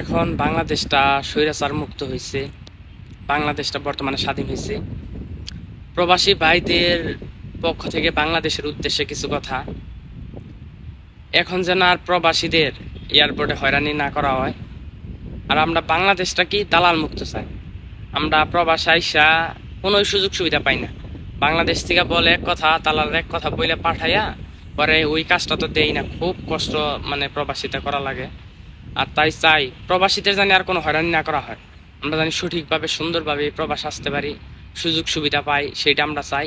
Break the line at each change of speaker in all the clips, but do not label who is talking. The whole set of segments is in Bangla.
এখন বাংলাদেশটা স্বৈরাচার মুক্ত হয়েছে বাংলাদেশটা বর্তমানে স্বাধীন হয়েছে প্রবাসী ভাইদের পক্ষ থেকে বাংলাদেশের উদ্দেশ্যে কিছু কথা। এখন যেন আর প্রবাসীদের এয়ারপোর্টে হয়রানি না করা হয়। আর আমরা বাংলাদেশটা কি দালাল মুক্ত চাই? আমরা প্রবাস আইসা কোনো সুযোগ সুবিধা পাই না। বাংলাদেশ থেকে বলে এক কথা, দালালের এক কথা বলে পাঠাইয়া পরে ওই কাজটা তো দেই না। খুব কষ্ট মানে প্রবাসীতে করা লাগে। আর তাই চাই প্রবাসীদের জানি আর কোনো হয়রানি না করা হয়। আমরা জানি সঠিকভাবে, সুন্দরভাবে প্রবাস আসতে পারি, সুযোগ সুবিধা পাই, সেইটা আমরা চাই।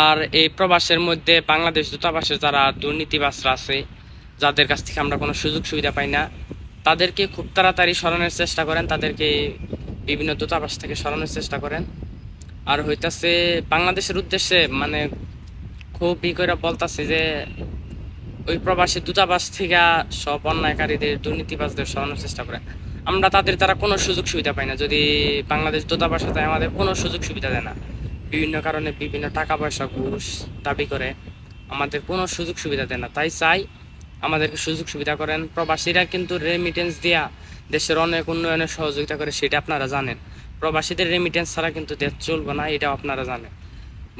আর এই প্রবাসের মধ্যে বাংলাদেশ দূতাবাসের যারা দুর্নীতিবাসরা আছে, যাদের কাছ থেকে আমরা কোনো সুযোগ সুবিধা পাই না, তাদেরকে খুব তাড়াতাড়ি সরানোর চেষ্টা করেন, তাদেরকে বিভিন্ন দূতাবাস থেকে সরানোর চেষ্টা করেন। আর হইতাছে বাংলাদেশের উদ্দেশ্যে মানে খুব ই করে বলতাছে যে ওই প্রবাসী দূতাবাস থেকে সব অন্যায়কারীদের, দুর্নীতিবাজদের সরানোর চেষ্টা করে। আমরা তাদের তারা কোনো সুযোগ সুবিধা পাই না। যদি বাংলাদেশ দূতাবাসে যায় আমাদের কোনো সুযোগ সুবিধা দেয় না। বিভিন্ন কারণে বিভিন্ন টাকা পয়সা ঘুষ দাবি করে আমাদের কোনো সুযোগ সুবিধা দেয় না। তাই চাই আমাদেরকে সুযোগ সুবিধা করেন। প্রবাসীরা কিন্তু রেমিটেন্স দিয়া দেশের অনেক উন্নয়নে সহযোগিতা করে, সেটা আপনারা জানেন। প্রবাসীদের রেমিটেন্স ছাড়া কিন্তু দেশ চলবে না, এটাও আপনারা জানেন।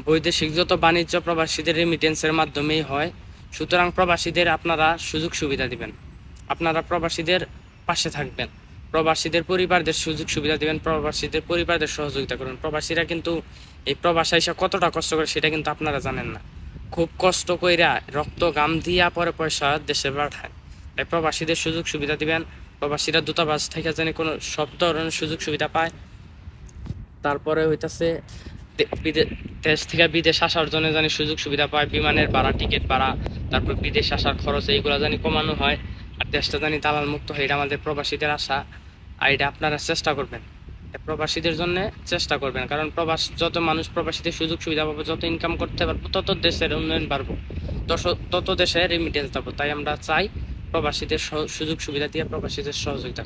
বৈদেশিক যত বাণিজ্য প্রবাসীদের রেমিটেন্সের মাধ্যমেই হয়। সুতরাং প্রবাসীদের আপনারা সুযোগ সুবিধা দিবেন। আপনারা প্রবাসীদের পাশে থাকবেন। প্রবাসীদের পরিবারদের সুযোগ সুবিধা দিবেন, প্রবাসীদের পরিবারদের সহযোগিতা করবেন। প্রবাসীরা কিন্তু এই প্রবাসে এসে কতটা কষ্ট করে, সেটা কিন্তু আপনারা জানেন না। খুব কষ্ট কইরা রক্ত গাম দিয়া পরে পয়সা দেশে পাঠায়। তাই প্রবাসীদের সুযোগ সুবিধা দিবেন। প্রবাসীরা দূতাবাস থেকে জানি কোনো সব ধরনের সুযোগ সুবিধা পায়। তারপরে হইতাছে দেশ থেকে বিদেশ আসার জন্য জানি সুযোগ সুবিধা পায়। বিমানের ভাড়া, টিকিট ভাড়া তারপর বিদেশ আসার খরচ, এইগুলো জানি কমানো হয়, আর দেশটা জানি দালাল মুক্ত হয়, এটা আমাদের প্রবাসীদের আশা। আর এটা আপনারা চেষ্টা করবেন। প্রবাসীদের জন্য চেষ্টা করবেন, কারণ প্রবাস, যত মানুষ প্রবাসীদের সুযোগ সুবিধা পাবো, যত ইনকাম করতে পারব, তত দেশের উন্নয়ন বাড়বো। তত- দেশে রেমিটেন্স দেবো। তাই আমরা চাই প্রবাসীদের সুযোগ সুবিধা দিয়ে প্রবাসীদের সহযোগিতা।